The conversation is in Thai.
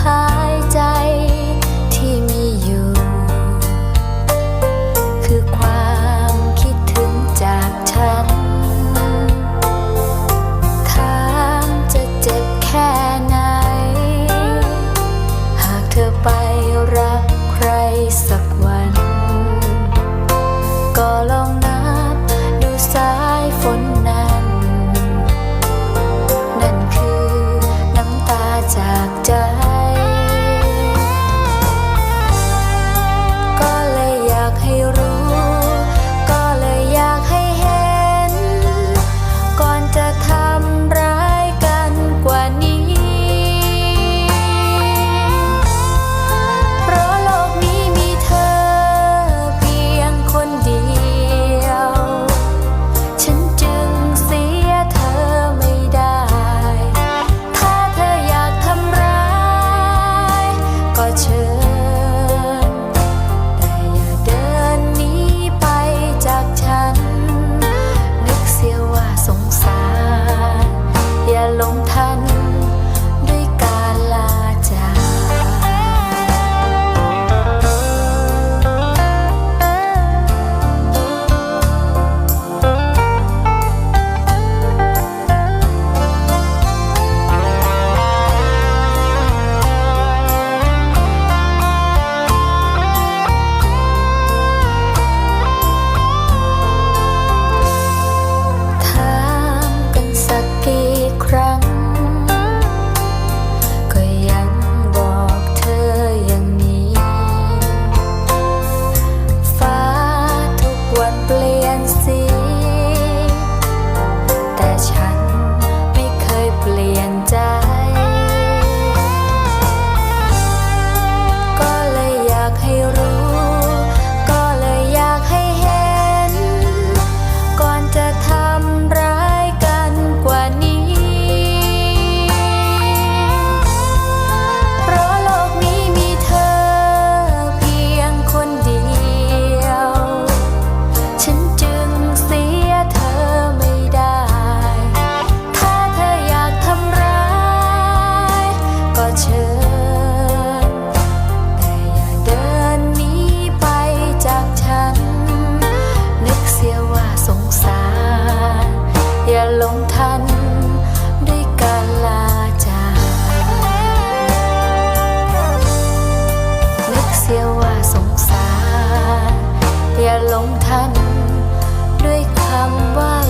หายใจที่มีอยู่ คือความคิดถึงจากฉันถามจะเจ็บแค่ไหน หากเธอไปรักใครสักวัน ก็ลองนับดูสายฝนนั้น นั่นคือน้ำตาจากใจ ลงทันด้วยการลาจากนึกเสียว่าสงสาร อย่าลงทันด้วยคำว่า